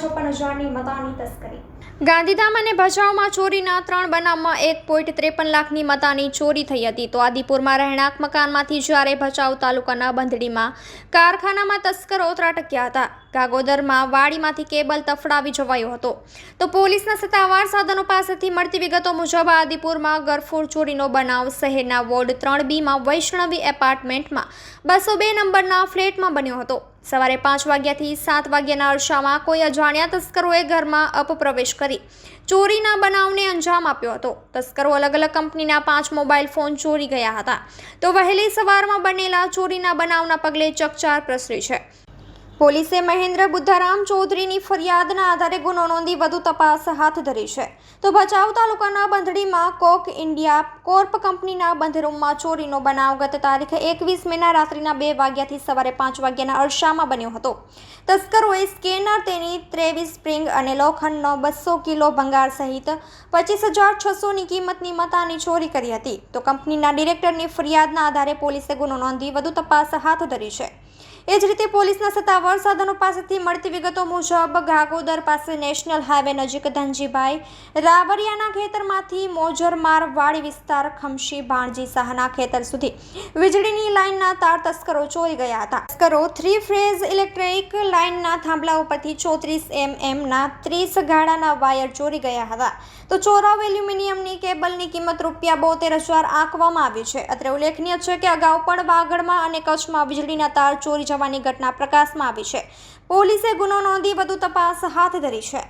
છપ્પન હજારની મતાની તસ્કરી. ગાંધીધામ અને ભચાઉમાં ચોરીના ત્રણ બનાવમાં એક પોઈન્ટ ત્રેપન લાખની મતાની ચોરી થઈ હતી. તો આદિપુરમાં રહેણાંક મકાનમાંથી જ્યારે ભચાઉ તાલુકાના બંધડીમાં કારખાનામાં તસ્કરો ત્રાટક્યા હતા. ગાગોદરમાં વાડીમાંથી કેબલ તફડાવી જવાયો હતો. તો પોલીસના સત્તાવાર સાધનો પાસેથી મળતી વિગતો મુજબ આદિપુરમાં ગરફોડ ચોરીનો બનાવ શહેરના વોર્ડ ત્રણ બીમાં વૈષ્ણવી એપાર્ટમેન્ટમાં બસો બે નંબરના ફ્લેટમાં બન્યો હતો. સવારે પાંચ વાગ્યાથી સાત વાગ્યાના અરસામાં કોઈ અજાણ્યા તસ્કરોએ ઘરમાં અપપ્રવેશ કરી ચોરીના બનાવને અંજામ આપ્યો હતો. તસ્કરો અલગ અલગ કંપનીના પાંચ મોબાઈલ ફોન ચોરી ગયા હતા. તો વહેલી સવારમાં બનેલા ચોરીના બનાવના પગલે ચકચાર પ્રસરી છે. પોલીસે મહેન્દ્ર બુદ્ધારામ ચૌધરીની ફરિયાદના આધારે ગુનો નોંધી વધુ તપાસ હાથ ધરી છે. તો ભચાઉ તાલુકાના બંધડીમાં કોક ઇન્ડિયા કોર્પ કંપનીના બંધરૂમમાં ચોરીનો બનાવ ગત તારીખ એકવીસ મેના રાત્રિના બે વાગ્યાથી સવારે પાંચ વાગ્યાના અરસામાં બન્યો હતો. તસ્કરોએ સ્કેનર, તેની ત્રેવીસ સ્પ્રિંગ અને લોખંડનો બસો કિલો ભંગાર સહિત પચીસ હજાર છસોની કિંમતની મતાની ચોરી કરી હતી. તો કંપનીના ડિરેક્ટરની ફરિયાદના આધારે પોલીસે ગુનો નોંધી વધુ તપાસ હાથ ધરી છે. એ જ રીતે પોલીસના સત્તાવાર સાધનો પાસેથી મળતી વિગતો મુજબ ગાગોદર પાસે નેશનલ હાઈવે નજીક ધનજીભાઈ રાવરિયાના ખેતરમાંથી મોજરમાર વાડી વિસ્તાર ખમશી ભાણજી શાહના ખેતર સુધી વીજળીની લાઇનના તાર તસ્કરો ચોરી ગયા હતા. તસ્કરો થ્રી ફ્રેઝ ઇલેક્ટ્રિક લાઇનના થાંભલા ઉપરથી ચોત્રીસ એમએમના ત્રીસ ગાળાના વાયર ચોરી ગયા હતા. તો ચોરાવ એલ્યુમિનિયમની કેબલની કિંમત રૂપિયા બોતેર હજાર આંકવામાં આવી છે. અત્રે ઉલ્લેખનીય છે કે અગાઉ પણ વાગડમાં અને કચ્છમાં વીજળીના તાર ચોરી જવાની ઘટના પ્રકાશમાં આવી છે. પોલીસે ગુનો નોંધી વધુ તપાસ હાથ ધરી છે.